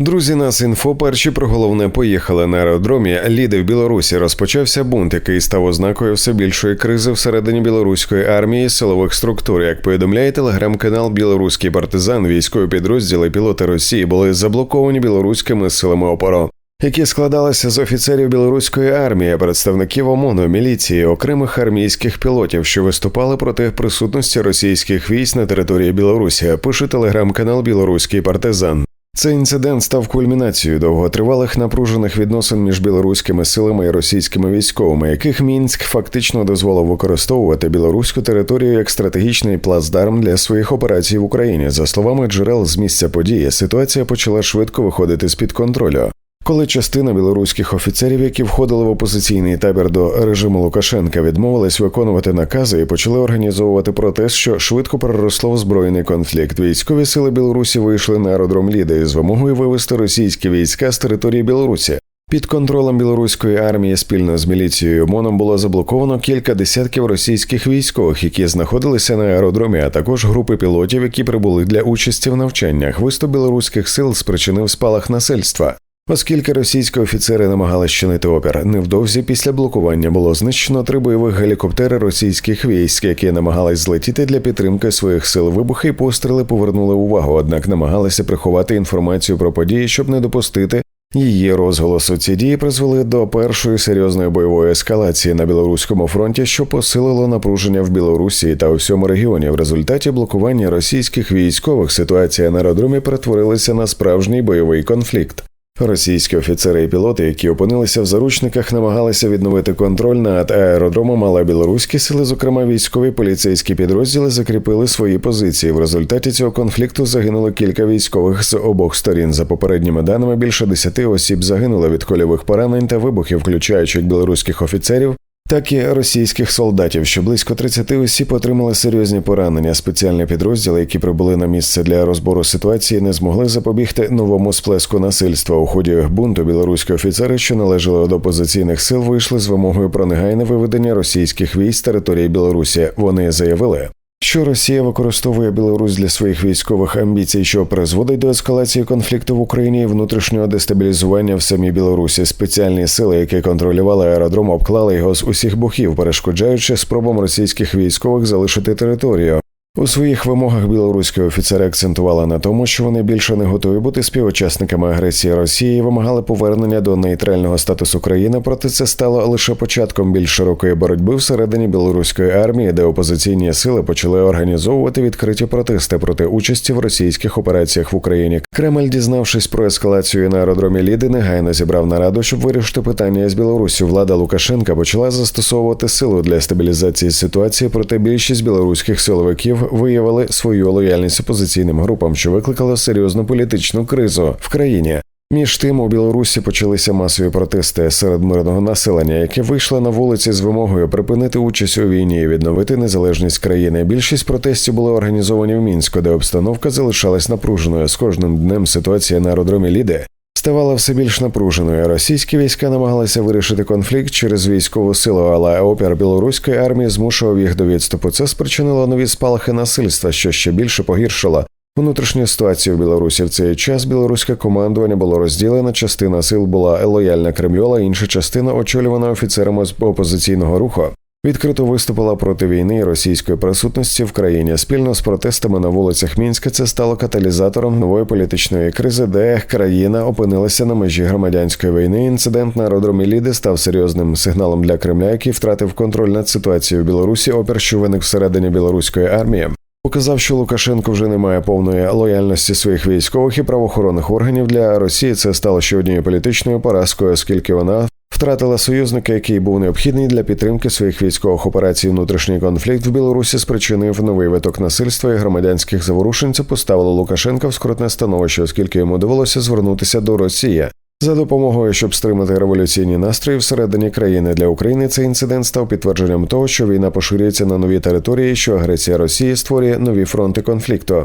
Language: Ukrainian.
Друзі, нас інфо перші про головне поїхали на аеродромі. Ліди в Білорусі розпочався бунт, який став ознакою все більшої кризи всередині білоруської армії силових структур. Як повідомляє телеграм-канал Білоруський партизан, військові підрозділи пілоти Росії були заблоковані білоруськими силами опору. Які складалися з офіцерів білоруської армії, представників ОМОНу, міліції, окремих армійських пілотів, що виступали проти присутності російських військ на території Білорусі, пише телеграм-канал Білоруський партизан. Цей інцидент став кульмінацією довготривалих напружених відносин між білоруськими силами і російськими військовими, яких мінськ фактично дозволив використовувати білоруську територію як стратегічний плацдарм для своїх операцій в Україні. За словами джерел з місця події, ситуація почала швидко виходити з під контролю. Коли частина білоруських офіцерів, які входили в опозиційний табір до режиму Лукашенка, відмовились виконувати накази і почали організовувати протест, що швидко переросло в збройний конфлікт. Військові сили Білорусі вийшли на аеродром Ліди з вимогою вивести російські війська з території Білорусі. Під контролем білоруської армії спільно з міліцією МОНом було заблоковано кілька десятків російських військових, які знаходилися на аеродромі, а також групи пілотів, які прибули для участі в навчаннях. Виступ білоруських сил спричинив спалах насильства. Оскільки російські офіцери намагалися чинити опір, невдовзі після блокування було знищено три бойових гелікоптери російських військ, які намагались злетіти для підтримки своїх сил. Вибухи і постріли повернули увагу, однак намагалися приховати інформацію про події, щоб не допустити її розголосу. Ці дії призвели до першої серйозної бойової ескалації на білоруському фронті, що посилило напруження в Білорусі та у всьому регіоні. В результаті блокування російських військових ситуація на аеродромі перетворилася на справжній бойовий конфлікт. Російські офіцери і пілоти, які опинилися в заручниках, намагалися відновити контроль над аеродромом, але білоруські сили, зокрема військові поліцейські підрозділи, закріпили свої позиції. В результаті цього конфлікту загинуло кілька військових з обох сторін. За попередніми даними більше десяти осіб загинуло від кольових поранень та вибухів, включаючи білоруських офіцерів, так і російських солдатів, що близько 30 осіб отримали серйозні поранення. Спеціальні підрозділи, які прибули на місце для розбору ситуації, не змогли запобігти новому сплеску насильства. У ході бунту білоруські офіцери, що належали до опозиційних сил, вийшли з вимогою про негайне виведення російських військ з території Білорусі. Вони заявили. Що Росія використовує Білорусь для своїх військових амбіцій, що призводить до ескалації конфлікту в Україні і внутрішнього дестабілізування в самій Білорусі. Спеціальні сили, які контролювали аеродром, обклали його з усіх боків, перешкоджаючи спробам російських військових залишити територію. У своїх вимогах білоруські офіцери акцентували на тому, що вони більше не готові бути співучасниками агресії Росії і вимагали повернення до нейтрального статусу країни. Проте це стало лише початком більш широкої боротьби всередині білоруської армії, де опозиційні сили почали організовувати відкриті протести проти участі в російських операціях в Україні. Кремль, дізнавшись про ескалацію на аеродромі Ліди, негайно зібрав нараду, щоб вирішити питання з Білорусі. Влада Лукашенка почала застосовувати силу для стабілізації ситуації, проте більшість білоруських силовиків виявили свою лояльність опозиційним групам, що викликало серйозну політичну кризу в країні. Між тим у Білорусі почалися масові протести серед мирного населення, яке вийшло на вулиці з вимогою припинити участь у війні і відновити незалежність країни. Більшість протестів були організовані в мінську, де обстановка залишалась напруженою. З кожним днем ситуація на аеродромі Ліде ставала все більш напруженою. Російські війська намагалися вирішити конфлікт через військову силу, але опір білоруської армії змушував їх до відступу. Це спричинило нові спалахи насильства, що ще більше погіршило внутрішню ситуацію в Білорусі. В цей час білоруське командування було розділено. Частина сил була лояльна Кремлю, а інша частина очолювана офіцерами з опозиційного руху відкрито виступила проти війни і російської присутності в країні. Спільно з протестами на вулицях Мінська це стало каталізатором нової політичної кризи, де країна опинилася на межі громадянської війни. Інцидент на аеродромі Ліди став серйозним сигналом для Кремля, який втратив контроль над ситуацією в Білорусі. Опір, що виник всередині білоруської армії. Показав, що Лукашенко вже не має повної лояльності своїх військових і правоохоронних органів для Росії. Це стало ще однією політичною поразкою, оскільки вона втратила союзника, який був необхідний для підтримки своїх військових операцій. Внутрішній конфлікт в Білорусі спричинив новий виток насильства і громадянських заворушень. Це поставило Лукашенка в скрутне становище, оскільки йому довелося звернутися до Росії. За допомогою, щоб стримати революційні настрої всередині країни для України, цей інцидент став підтвердженням того, що війна поширюється на нові території, що агресія Росії створює нові фронти конфлікту.